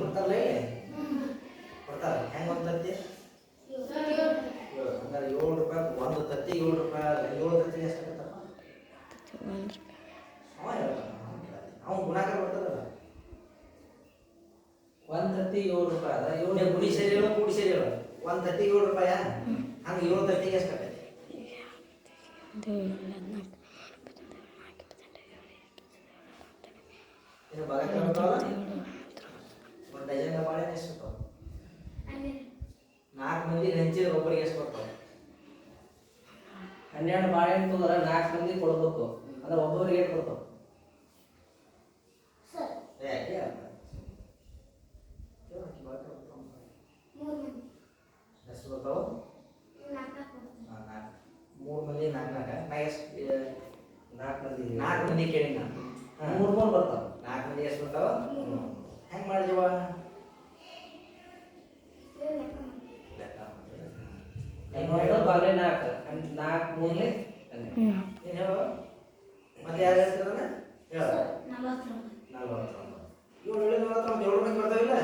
ಕೊಡ್ತಾರಲ್ಲ ಇಲ್ಲಿ ಕೊಡ್ತಾರ. ಹೆಂಗೆ ಒಂದು ತತ್ತಿ? ಏಳು. ಹಂಗಾರೆ ಏಳು ರೂಪಾಯಿ ಒಂದು ತತ್ತಿ ಏಳು ರೂಪಾಯಿ ಏಳು ತತ್ತಿ ಎಷ್ಟು ಅವ್ನು ಗುಣಾಕಾರ ಬರ್ತದಲ್ಲ. ಒಂದ್ ತತ್ತಿ ಏಳು ರೂಪಾಯಿ ಅದ ಏಳು ಗುಡಿ ಸೇರಿ ಹೇಳು ಕೂಡಿ ಸೇರಿ ಹೇಳು. ಒಂದು ತತ್ತಿ ಏಳು ರೂಪಾಯ? ಹಂಗೆ ಏಳು ತತ್ತಿಗೆ ಎಷ್ಟು ಇದು ಭಾಗ ಕೇಳ್ತಾವಲ್ಲ ಒಂದು ಡಜನ್ ಬಾಳೆಹಣ್ಣು ಎಷ್ಟು ಬರ್ತಾವ ಹನ್ನೆರಡು ನಾಲ್ಕು ಮಂದಿ ಹಂಚಿದ್ರೆ ಒಬ್ಬರಿಗೆ ಎಷ್ಟು ಕೊಡ್ತಾರೆ ಹನ್ನೆರಡು ಬಾಳೆಹಣ್ಣು ತೊಂದ್ರೆ ನಾಲ್ಕು ಮಂದಿ ಕೊಡ್ಬೇಕು. ಅಂದ್ರೆ ಒಬ್ಬೊಬ್ರಿಗೆ ಎಷ್ಟು ಬರ್ತಾವ ಸರ್. ಯಾಕೆ ಎಷ್ಟು ಬರ್ತಾವೆ? ಮೂರು ಮಂದಿ ನಾಲ್ಕು ನಾಲ್ಕು. ನಾ ಎಷ್ಟು ನಾಲ್ಕು ಮಂದಿ. ನಾಲ್ಕು ಮಂದಿ ಕೇಳಿ ನಾನು. ಹಾಂ. ಮೂರು ಮೂರ್ ಬರ್ತಾವ. ನಾಲ್ಕು ಮಂದಿ ಎಷ್ಟು ಬರ್ತಾವ? ಹನ್ನೆರಡು ಬಾಳೆ ನಾಲ್ಕು ನಾಲ್ಕು ಹೇಳು? ಮತ್ತೆ ಯಾರು ಹೇಳ್ತಿರಲ್ಲ ನಲವತ್ತೊಂಬತ್ತು. ನಲ್ವತ್ತೊಂಬತ್ತು. ಏಳು ನಲ್ವತ್ತೊಂಬತ್ತು ಏಳು ಮಂದಿ ಬರ್ತಾವಿಲ್ಲ